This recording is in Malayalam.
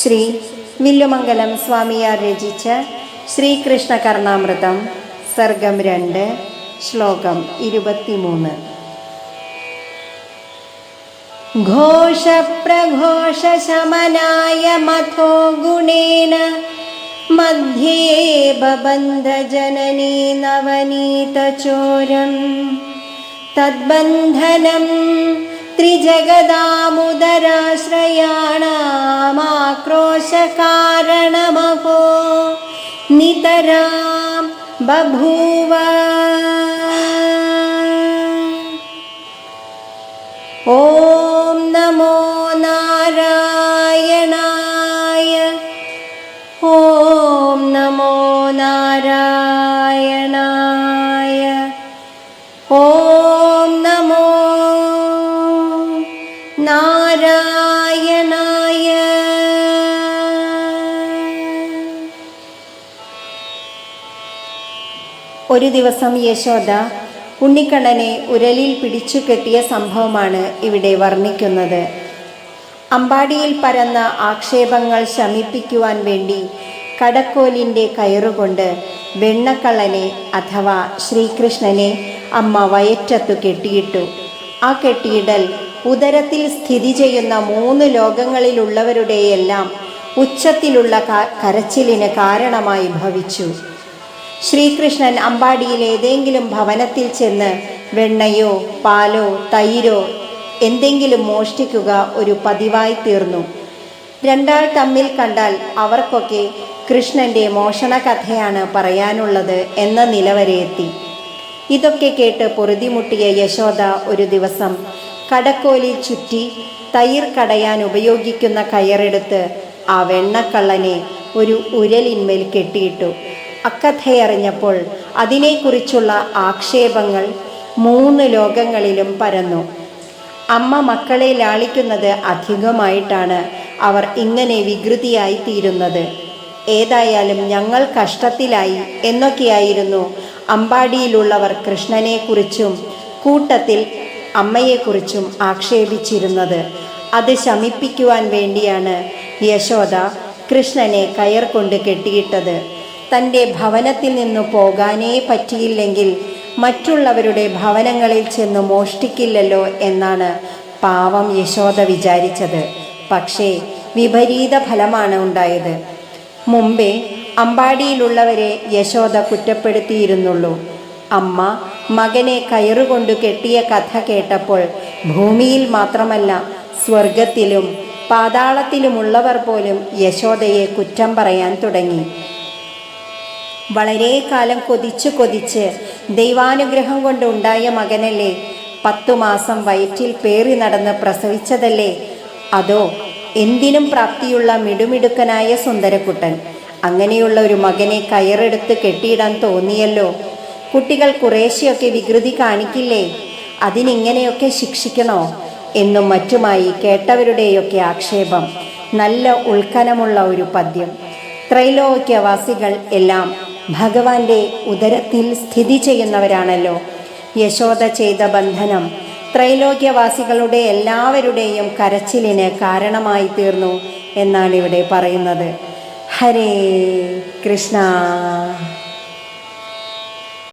ശ്രീ വില്ലുമംഗലം സ്വാമിയാർ രചിച്ച ശ്രീകൃഷ്ണ കർണാമൃതം സർഗം രണ്ട് ശ്ലോകം ഇരുപത്തിമൂന്ന് घोषप्रघोषशमनाय मथो गुणेन मध्ये बबन्धजननी नवनीतचोरम् तद्बन्धनं त्रिजगदामुदराश्रयाणामाक्रोशकारणमहो नितरां बभूव ॐ नमो नारायणाय ॐ नमो नारायणाय ॐ नमो नारायणाय ഒരു ദിവസം യശോദ ഉണ്ണിക്കണ്ണനെ ഉരലിൽ പിടിച്ചു കെട്ടിയ സംഭവമാണ് ഇവിടെ വർണിക്കുന്നത്. അമ്പാടിയിൽ പരന്ന ആക്ഷേപങ്ങൾ ശമിപ്പിക്കുവാൻ വേണ്ടി കടക്കോലിന്റെ കയറുകൊണ്ട് വെണ്ണക്കള്ളനെ അഥവാ ശ്രീകൃഷ്ണനെ അമ്മ വയറ്റത്തു കെട്ടിയിട്ടു. ആ കെട്ടിയിടൽ ഉദരത്തിൽ സ്ഥിതി ചെയ്യുന്ന മൂന്ന് ലോകങ്ങളിലുള്ളവരുടെയെല്ലാം ഉച്ചത്തിലുള്ള കരച്ചിലിന് കാരണമായി ഭവിച്ചു. ശ്രീകൃഷ്ണൻ അമ്പാടിയിൽ ഏതെങ്കിലും ഭവനത്തിൽ ചെന്ന് വെണ്ണയോ പാലോ തൈരോ എന്തെങ്കിലും മോഷ്ടിക്കുക ഒരു പതിവായി തീർന്നു. രണ്ടാൾ തമ്മിൽ കണ്ടാൽ അവർക്കൊക്കെ കൃഷ്ണന്റെ മോഷണ കഥയാണ് പറയാനുള്ളത് എന്ന നില വരെ എത്തി. ഇതൊക്കെ കേട്ട് പൊറുതിമുട്ടിയ യശോദ ഒരു ദിവസം കടക്കോലിൽ ചുറ്റി തൈർ കടയാൻ ഉപയോഗിക്കുന്ന കയറെടുത്ത് ആ വെണ്ണക്കള്ളനെ ഒരു ഉരലിന്മേൽ കെട്ടിയിട്ടു. അക്കഥയറിഞ്ഞപ്പോൾ അതിനെക്കുറിച്ചുള്ള ആക്ഷേപങ്ങൾ മൂന്ന് ലോകങ്ങളിലും പരന്നു. അമ്മ മക്കളെ ലാളിക്കുന്നത് അധികമായിട്ടാണ് അവർ ഇങ്ങനെ വികൃതിയായി തീരുന്നത് ഏതായാലും ഞങ്ങൾ കഷ്ടത്തിലായി എന്നൊക്കെയായിരുന്നു അമ്പാടിയിലുള്ളവർ കൃഷ്ണനെക്കുറിച്ചും കൂട്ടത്തിൽ അമ്മയെക്കുറിച്ചും ആക്ഷേപിച്ചിരുന്നത്. അത് ശമിപ്പിക്കുവാൻ വേണ്ടിയാണ് യശോദ കൃഷ്ണനെ കയർ കൊണ്ട് കെട്ടിയിട്ടത്. തന്റെ ഭവനത്തിൽ നിന്നു പോകാനേ പറ്റിയില്ലെങ്കിൽ മറ്റുള്ളവരുടെ ഭവനങ്ങളിൽ ചെന്ന് മോഷ്ടിക്കില്ലല്ലോ എന്നാണ് പാവം യശോദ വിചാരിച്ചത്. പക്ഷേ വിപരീത ഫലമാണ് ഉണ്ടായത്. മുമ്പേ അമ്പാടിയിലുള്ളവരെ യശോദ കുറ്റപ്പെടുത്തിയിരുന്നുള്ളൂ. അമ്മ മകനെ കയറുകൊണ്ട് കെട്ടിയ കഥ കേട്ടപ്പോൾ ഭൂമിയിൽ മാത്രമല്ല സ്വർഗത്തിലും പാതാളത്തിലുമുള്ളവർ പോലും യശോദയെ കുറ്റം പറയാൻ തുടങ്ങി. വളരെ കാലം കൊതിച്ചു കൊതിച്ച് ദൈവാനുഗ്രഹം കൊണ്ട് ഉണ്ടായ മകനല്ലേ? പത്തു മാസം വയറ്റിൽ പേറി നടന്ന് പ്രസവിച്ചതല്ലേ? അതോ എന്തിനും പ്രാപ്തിയുള്ള മിടുമിടുക്കനായ സുന്ദരക്കുട്ടൻ. അങ്ങനെയുള്ള ഒരു മകനെ കയറെടുത്ത് കെട്ടിയിടാൻ തോന്നിയല്ലോ. കുട്ടികൾ കുറേശ്ശെയൊക്കെ വികൃതി കാണിക്കില്ലേ? അതിനിങ്ങനെയൊക്കെ ശിക്ഷിക്കണോ? എന്നും മറ്റുമായി കേട്ടവരുടെയൊക്കെ ആക്ഷേപം. നല്ല ഉൾക്കനമുള്ള ഒരു പദ്യം. ത്രൈലോക്യവാസികൾ എല്ലാം ഭഗവാന്റെ ഉദരത്തിൽ സ്ഥിതി ചെയ്യുന്നവരാണല്ലോ. യശോദ ചെയ്ത ബന്ധനം ത്രൈലോക്യവാസികളുടെ എല്ലാവരുടെയും കരച്ചിലിന് കാരണമായി തീർന്നു എന്നാണ് ഇവിടെ പറയുന്നത്. ഹരേ കൃഷ്ണ.